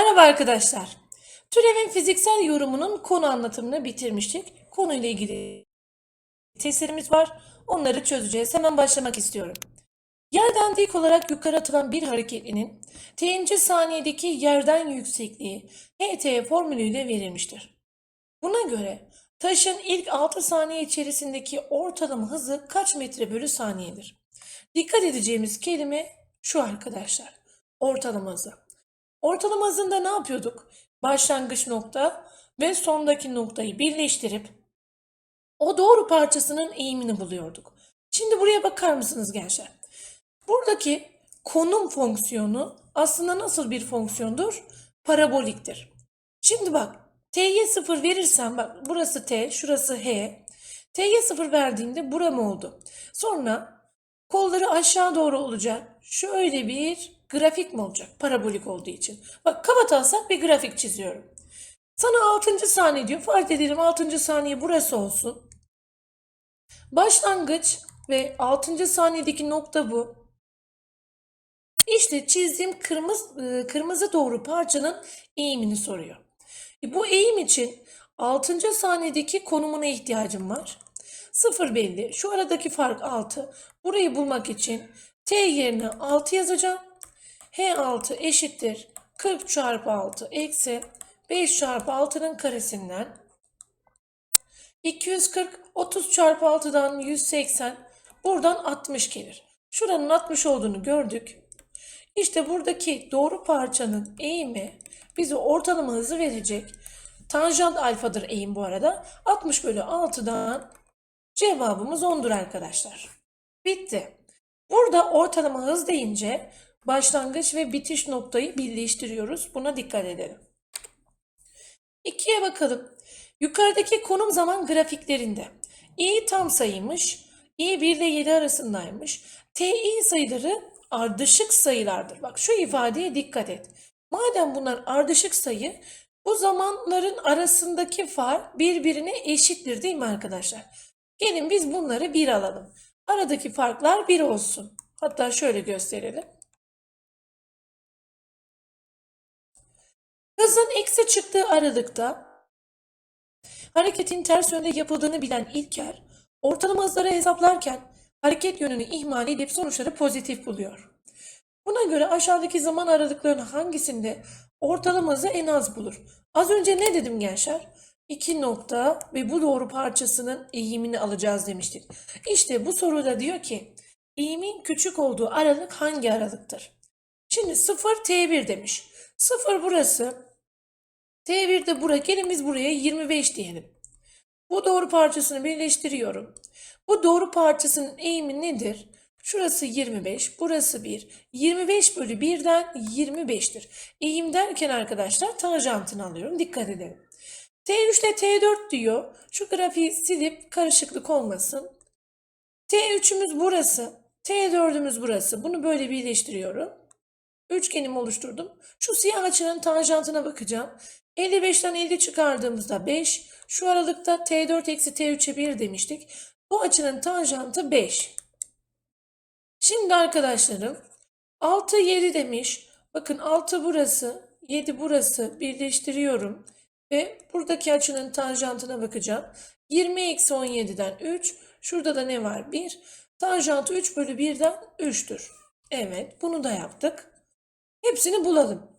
Merhaba arkadaşlar. Türevin fiziksel yorumunun konu anlatımını bitirmiştik. Konuyla ilgili testlerimiz var. Onları çözeceğiz. Hemen başlamak istiyorum. Yerden dik olarak yukarı atılan bir hareketlinin t'inci saniyedeki yerden yüksekliği ht formülüyle verilmiştir. Buna göre taşın ilk 6 saniye içerisindeki ortalama hızı kaç metre bölü saniyedir? Dikkat edeceğimiz kelime şu arkadaşlar. Ortalama hızı. Ortalama hızında ne yapıyorduk? Başlangıç nokta ve sondaki noktayı birleştirip o doğru parçasının eğimini buluyorduk. Şimdi buraya bakar mısınız gençler? Buradaki konum fonksiyonu aslında nasıl bir fonksiyondur? Paraboliktir. Şimdi bak t'ye 0 verirsen bak burası t, şurası h. t'ye 0 verdiğimde buram oldu. Sonra kolları aşağı doğru olacak. Şöyle bir grafik mi olacak? Parabolik olduğu için. Bak kabataslak bir grafik çiziyorum. Sana 6. saniye diyor. Fark edelim 6. saniye burası olsun. Başlangıç ve 6. saniyedeki nokta bu. İşte çizdiğim kırmızı, kırmızı doğru parçanın eğimini soruyor. E, bu eğim için 6. saniyedeki konumuna ihtiyacım var. 0 belli. Şu aradaki fark 6. Burayı bulmak için t yerine 6 yazacağım. H6 eşittir 40 çarpı 6 eksi 5 çarpı 6'nın karesinden 240 30 çarpı 6'dan 180 buradan 60 gelir. Şuranın 60 olduğunu gördük. İşte buradaki doğru parçanın eğimi bize ortalama hızı verecek. Tanjant alfadır eğim bu arada. 60 bölü 6'dan cevabımız 10'dur arkadaşlar. Bitti. Burada ortalama hız deyince başlangıç ve bitiş noktayı birleştiriyoruz. Buna dikkat edelim. İkiye bakalım. Yukarıdaki konum zaman grafiklerinde i tam sayıymış, i 1 ile 7 arasındaymış. ti sayıları ardışık sayılardır. Bak şu ifadeye dikkat et. Madem bunlar ardışık sayı, bu zamanların arasındaki fark birbirine eşittir değil mi arkadaşlar? Gelin biz bunları bir alalım. Aradaki farklar bir olsun. Hatta şöyle gösterelim. Hızın eksi çıktığı aralıkta hareketin ters yönde yapıldığını bilen İlker, ortalama hızları hesaplarken hareket yönünü ihmal edip sonuçları pozitif buluyor. Buna göre aşağıdaki zaman aralıklarının hangisinde ortalama hızı en az bulur? Az önce ne dedim gençler? İki nokta ve bu doğru parçasının eğimini alacağız demiştik. İşte bu soruda diyor ki eğimin küçük olduğu aralık hangi aralıktır? Şimdi 0 T1 demiş. 0 burası. T1 de bura. Gelin biz buraya 25 diyelim. Bu doğru parçasını birleştiriyorum. Bu doğru parçasının eğimi nedir? Şurası 25, burası 1. 25 bölü 1'den 25'tir. Eğim derken arkadaşlar tanjantını alıyorum. Dikkat edelim. T3 ile T4 diyor. Şu grafiği silip karışıklık olmasın. T3'ümüz burası. T4'ümüz burası. Bunu böyle birleştiriyorum. Üçgenimi oluşturdum. Şu siyah açının tanjantına bakacağım. 55'ten 50 çıkardığımızda 5. Şu aralıkta T4 eksi T3'e 1 demiştik. Bu açının tanjantı 5. Şimdi arkadaşlarım 6 7 demiş. Bakın 6 burası, 7 burası birleştiriyorum. Ve buradaki açının tanjantına bakacağım. 20 eksi 17'den 3. Şurada da ne var? 1. Tanjantı 3 bölü 1'den 3'tür. Evet bunu da yaptık. Hepsini bulalım.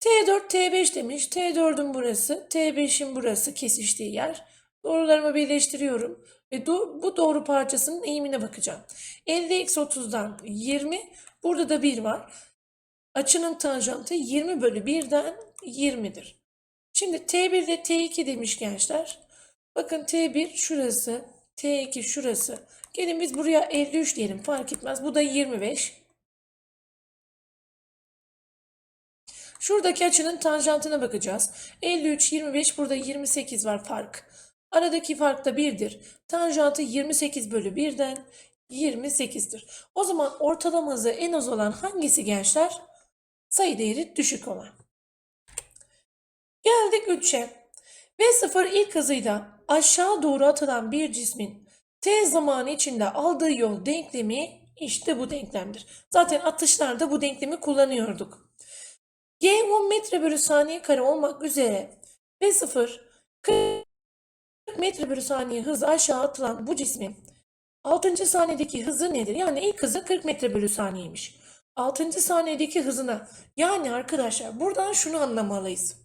T4, T5 demiş. T4'ün burası, T5'in burası kesiştiği yer. Doğrularımı birleştiriyorum. Ve do- bu doğru parçasının eğimine bakacağım. 50 eksi 30'dan 20. Burada da 1 var. Açının tanjantı 20 bölü 1'den 20'dir. Şimdi T1 ile T2 demiş gençler. Bakın T1 şurası, T2 şurası. Gelin biz buraya 53 diyelim fark etmez. Bu da 25. Şuradaki açının tanjantına bakacağız. 53, 25 burada 28 var fark. Aradaki fark da 1'dir. Tanjantı 28 bölü 1'den 28'dir. O zaman ortalama en az olan hangisi gençler? Sayı değeri düşük olan. Geldik 3'e. V0 ilk hızıyla aşağı doğru atılan bir cismin t zamanı içinde aldığı yol denklemi işte bu denklemdir. Zaten atışlarda bu denklemi kullanıyorduk. G10 metre bölü saniye kare olmak üzere ve 0 40 metre bölü saniye hızla aşağı atılan bu cismin 6. saniyedeki hızı nedir? Yani ilk hızı 40 metre bölü saniyeymiş. 6. saniyedeki hızına yani arkadaşlar buradan şunu anlamalıyız.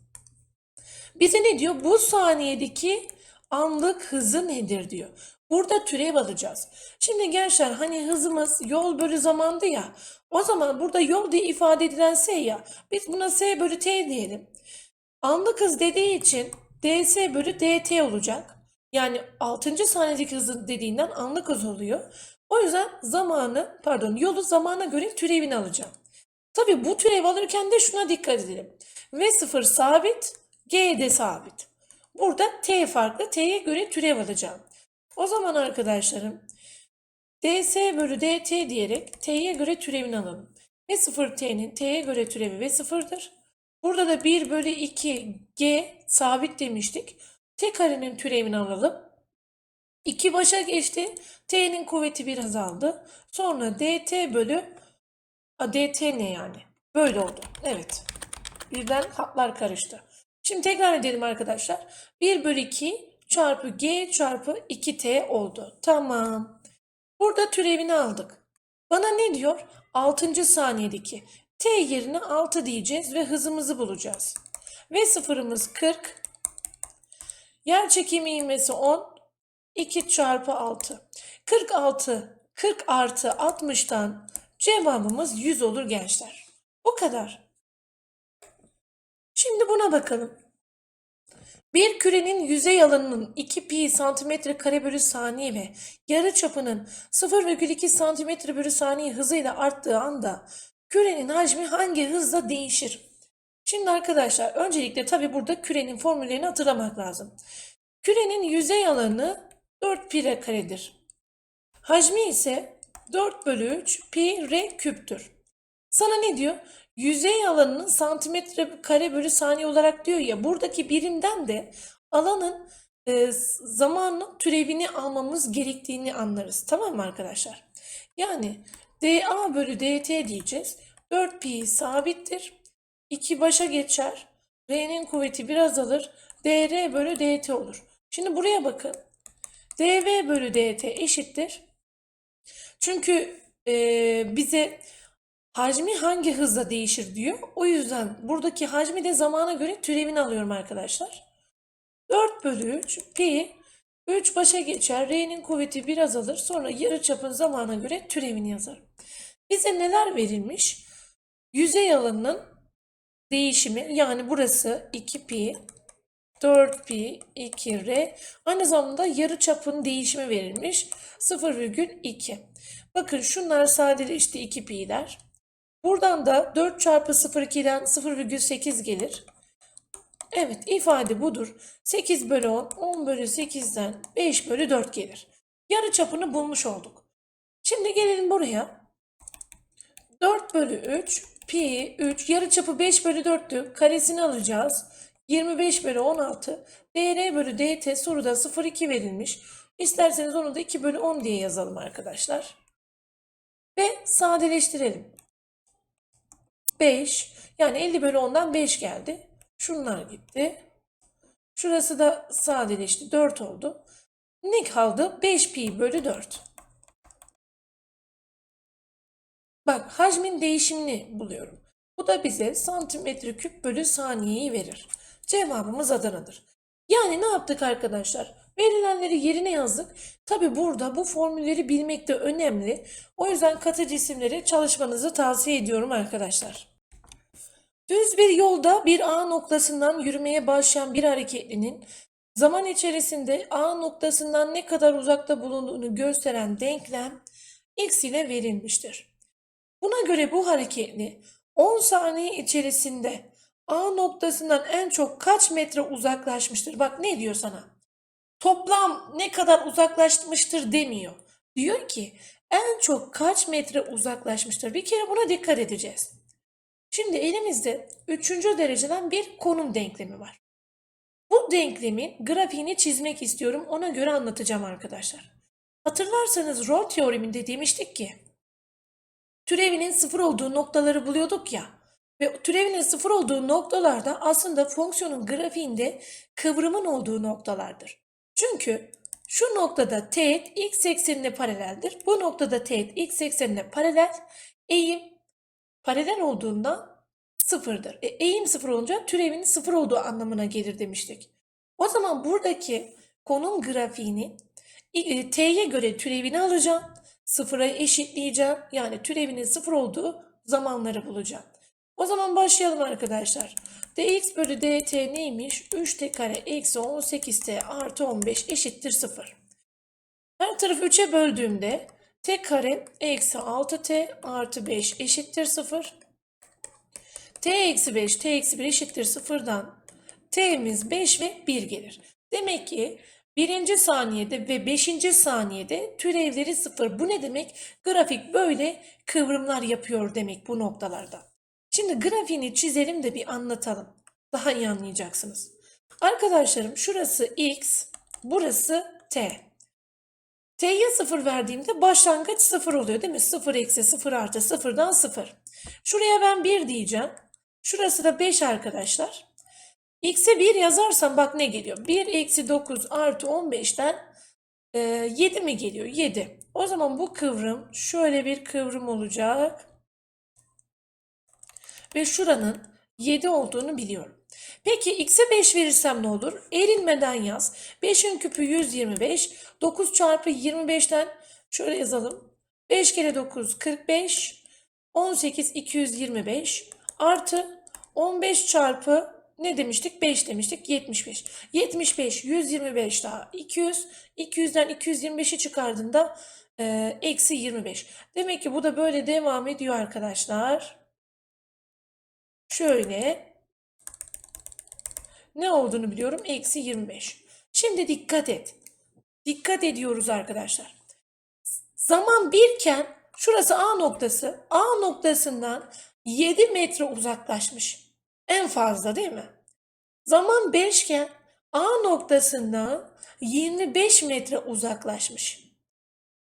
Bize ne diyor? Bu saniyedeki anlık hızı nedir diyor. Burada türev alacağız. Şimdi gençler hani hızımız yol bölü zamandı ya. O zaman burada yol diye ifade edilen s ya. Biz buna s bölü t diyelim. Anlık hız dediği için ds bölü dt olacak. Yani 6. saniyedeki hızı dediğinden anlık hız oluyor. O yüzden zamanı pardon yolu zamana göre türevini alacağım. Tabii bu türev alırken de şuna dikkat edelim. V0 sabit, G de sabit. Burada T farklı. T'ye göre türev alacağım. O zaman arkadaşlarım ds bölü dt diyerek T'ye göre türevini alalım. V0 T'nin T'ye göre türevi V0'dır. Burada da 1 bölü 2 G sabit demiştik. T karenin türevini alalım. 2 başa geçti. T'nin kuvveti bir azaldı. Sonra dt bölü dt ne yani? Böyle oldu. Evet. Birden hatlar karıştı. Şimdi tekrar edelim arkadaşlar. 1 bölü 2 çarpı g çarpı 2t oldu. Tamam. Burada türevini aldık. Bana ne diyor? 6. saniyedeki. t yerine 6 diyeceğiz ve hızımızı bulacağız. Ve sıfırımız 40. Yer çekimi ivmesi 10. 2 çarpı 6. 46. 40 artı 60'tan cevabımız 100 olur gençler. Bu kadar. Şimdi buna bakalım. Bir kürenin yüzey alanının 2 pi santimetre kare bölü saniye ve yarı çapının 0,2 santimetre bölü saniye hızıyla arttığı anda kürenin hacmi hangi hızla değişir? Şimdi arkadaşlar öncelikle tabi burada kürenin formüllerini hatırlamak lazım. Kürenin yüzey alanı 4 pi karedir. Hacmi ise 4 bölü 3 pi r küptür. Sana ne diyor? Yüzey alanının santimetre kare bölü saniye olarak diyor ya buradaki birimden de alanın e, zamanın türevini almamız gerektiğini anlarız. Tamam mı arkadaşlar? Yani dA bölü dt diyeceğiz. 4 pi sabittir. 2 başa geçer. R'nin kuvveti biraz alır. dr bölü dt olur. Şimdi buraya bakın. dv bölü dt eşittir. Çünkü e, bize hacmi hangi hızla değişir diyor. O yüzden buradaki hacmi de zamana göre türevini alıyorum arkadaşlar. 4 bölü 3 pi 3 başa geçer. R'nin kuvveti biraz alır. Sonra yarıçapın zamana göre türevini yazarım. Bize neler verilmiş? Yüzey alanının değişimi yani burası 2 pi 4 pi 2 r aynı zamanda yarıçapın değişimi verilmiş 0,2. Bakın şunlar sadeleşti 2 pi'ler. Buradan da 4 çarpı 0,2'den 0,8 gelir. Evet ifade budur. 8 bölü 10, 10 bölü 8'den 5 bölü 4 gelir. Yarı çapını bulmuş olduk. Şimdi gelelim buraya. 4 bölü 3 pi 3 yarı çapı 5 bölü 4'tü. Karesini alacağız. 25 bölü 16 dr bölü dt soruda 0,2 verilmiş. İsterseniz onu da 2 bölü 10 diye yazalım arkadaşlar. Ve sadeleştirelim. 5 yani 50 bölü 10'dan 5 geldi. Şunlar gitti. Şurası da sadeleşti. 4 oldu. Ne kaldı? 5 pi bölü 4. Bak hacmin değişimini buluyorum. Bu da bize santimetre küp bölü saniyeyi verir. Cevabımız Adana'dır. Yani ne yaptık arkadaşlar? Verilenleri yerine yazdık. Tabi burada bu formülleri bilmek de önemli. O yüzden katı cisimleri çalışmanızı tavsiye ediyorum arkadaşlar. Düz bir yolda bir A noktasından yürümeye başlayan bir hareketlinin zaman içerisinde A noktasından ne kadar uzakta bulunduğunu gösteren denklem x ile verilmiştir. Buna göre bu hareketli 10 saniye içerisinde A noktasından en çok kaç metre uzaklaşmıştır? Bak ne diyor sana? Toplam ne kadar uzaklaşmıştır demiyor. Diyor ki en çok kaç metre uzaklaşmıştır? Bir kere buna dikkat edeceğiz. Şimdi elimizde üçüncü dereceden bir konum denklemi var. Bu denklemin grafiğini çizmek istiyorum. Ona göre anlatacağım arkadaşlar. Hatırlarsanız rol teoreminde demiştik ki türevinin sıfır olduğu noktaları buluyorduk ya. Ve türevinin sıfır olduğu noktalarda aslında fonksiyonun grafiğinde kıvrımın olduğu noktalardır. Çünkü şu noktada teğet x eksenine paraleldir. Bu noktada teğet x eksenine paralel. Eğim paralel olduğundan sıfırdır. E, eğim sıfır olunca türevinin sıfır olduğu anlamına gelir demiştik. O zaman buradaki konum grafiğini e, t'ye göre türevini alacağım. Sıfıra eşitleyeceğim. Yani türevinin sıfır olduğu zamanları bulacağım. O zaman başlayalım arkadaşlar. dx bölü dt neymiş? 3t kare eksi 18t artı 15 eşittir 0. Her tarafı 3'e böldüğümde t kare eksi 6t artı 5 eşittir 0. t eksi 5, t eksi 1 eşittir 0'dan t'miz 5 ve 1 gelir. Demek ki birinci saniyede ve beşinci saniyede türevleri 0. Bu ne demek? Grafik böyle kıvrımlar yapıyor demek bu noktalarda. Şimdi grafiğini çizelim de bir anlatalım. Daha iyi anlayacaksınız. Arkadaşlarım şurası x, burası t. T'ye 0 verdiğimde başlangıç 0 oluyor değil mi? 0 eksi 0 artı 0'dan 0. Şuraya ben 1 diyeceğim. Şurası da 5 arkadaşlar. X'e 1 yazarsam bak ne geliyor? 1 eksi 9 artı 15'ten e, 7 mi geliyor? 7. O zaman bu kıvrım şöyle bir kıvrım olacak. Ve şuranın 7 olduğunu biliyorum. Peki x'e 5 verirsem ne olur? Erinmeden yaz. 5'in küpü 125. 9 çarpı 25'ten şöyle yazalım. 5 kere 9 45. 18 225 artı 15 çarpı ne demiştik? 5 demiştik. 75. 75 125 daha 200. 200'den 225'i çıkardığında eksi 25. Demek ki bu da böyle devam ediyor arkadaşlar. Şöyle ne olduğunu biliyorum. Eksi 25. Şimdi dikkat et. Dikkat ediyoruz arkadaşlar. Zaman birken şurası A noktası. A noktasından 7 metre uzaklaşmış. En fazla değil mi? Zaman 5 iken A noktasından 25 metre uzaklaşmış.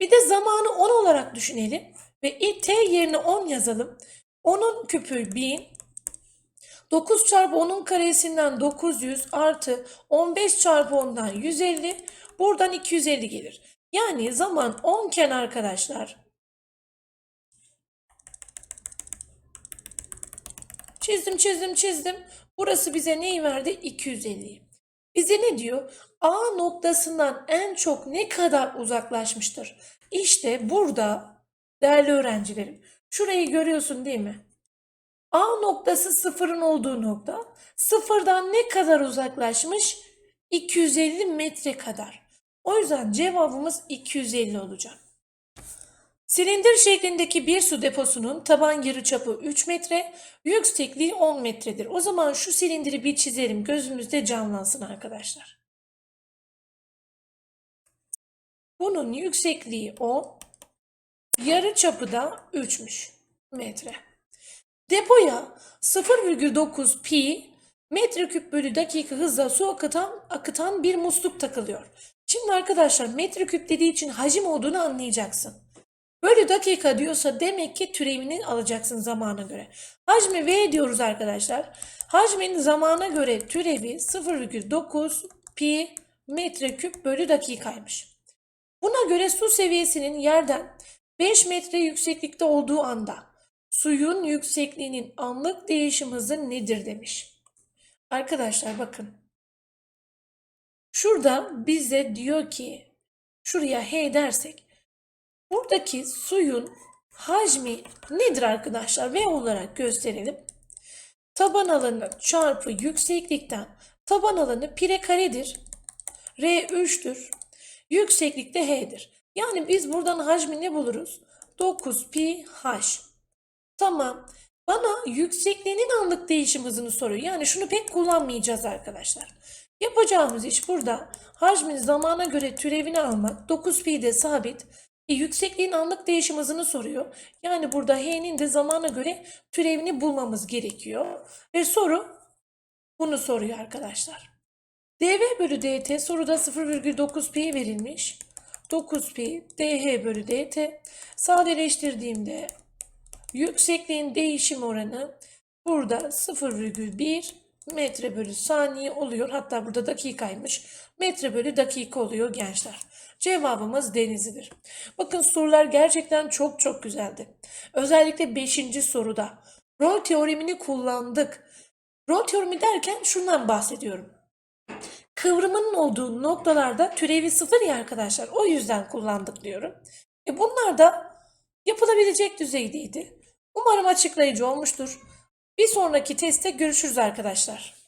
Bir de zamanı 10 olarak düşünelim ve t yerine 10 yazalım. 10'un küpü 1000, 9 çarpı 10'un karesinden 900 artı 15 çarpı 10'dan 150. Buradan 250 gelir. Yani zaman 10 iken arkadaşlar. Çizdim çizdim çizdim. Burası bize neyi verdi? 250'yi. Bize ne diyor? A noktasından en çok ne kadar uzaklaşmıştır? İşte burada değerli öğrencilerim. Şurayı görüyorsun değil mi? A noktası sıfırın olduğu nokta. Sıfırdan ne kadar uzaklaşmış? 250 metre kadar. O yüzden cevabımız 250 olacak. Silindir şeklindeki bir su deposunun taban yarıçapı 3 metre, yüksekliği 10 metredir. O zaman şu silindiri bir çizelim. Gözümüzde canlansın arkadaşlar. Bunun yüksekliği 10, yarıçapı da 3'müş metre. Depoya 0,9 pi metreküp bölü dakika hızla su akıtan, akıtan bir musluk takılıyor. Şimdi arkadaşlar metreküp dediği için hacim olduğunu anlayacaksın. Bölü dakika diyorsa demek ki türevini alacaksın zamana göre. Hacmi V diyoruz arkadaşlar. Hacmin zamana göre türevi 0,9 pi metreküp bölü dakikaymış. Buna göre su seviyesinin yerden 5 metre yükseklikte olduğu anda suyun yüksekliğinin anlık değişim hızı nedir demiş. Arkadaşlar bakın. Şurada bize diyor ki şuraya H dersek buradaki suyun hacmi nedir arkadaşlar? V olarak gösterelim. Taban alanı çarpı yükseklikten taban alanı pire karedir. R 3'tür. Yükseklikte H'dir. Yani biz buradan hacmi ne buluruz? 9 pi H. Tamam. Bana yüksekliğinin anlık değişim hızını soruyor. Yani şunu pek kullanmayacağız arkadaşlar. Yapacağımız iş burada hacmin zamana göre türevini almak. 9pi de sabit. E, yüksekliğin anlık değişim hızını soruyor. Yani burada h'nin de zamana göre türevini bulmamız gerekiyor. Ve soru bunu soruyor arkadaşlar. dv bölü dt soruda 0,9pi verilmiş. 9pi dh bölü dt sadeleştirdiğimde Yüksekliğin değişim oranı Burada 0,1 metre bölü saniye oluyor. Hatta burada dakikaymış. Metre bölü dakika oluyor gençler. Cevabımız Denizli'dir. Bakın sorular gerçekten çok çok güzeldi. Özellikle 5. soruda rol teoremini kullandık. Rol teoremi derken şundan bahsediyorum. Kıvrımının olduğu noktalarda türevi sıfır ya arkadaşlar. O yüzden kullandık diyorum. E bunlar da yapılabilecek düzeydeydi. Umarım açıklayıcı olmuştur. Bir sonraki testte görüşürüz arkadaşlar.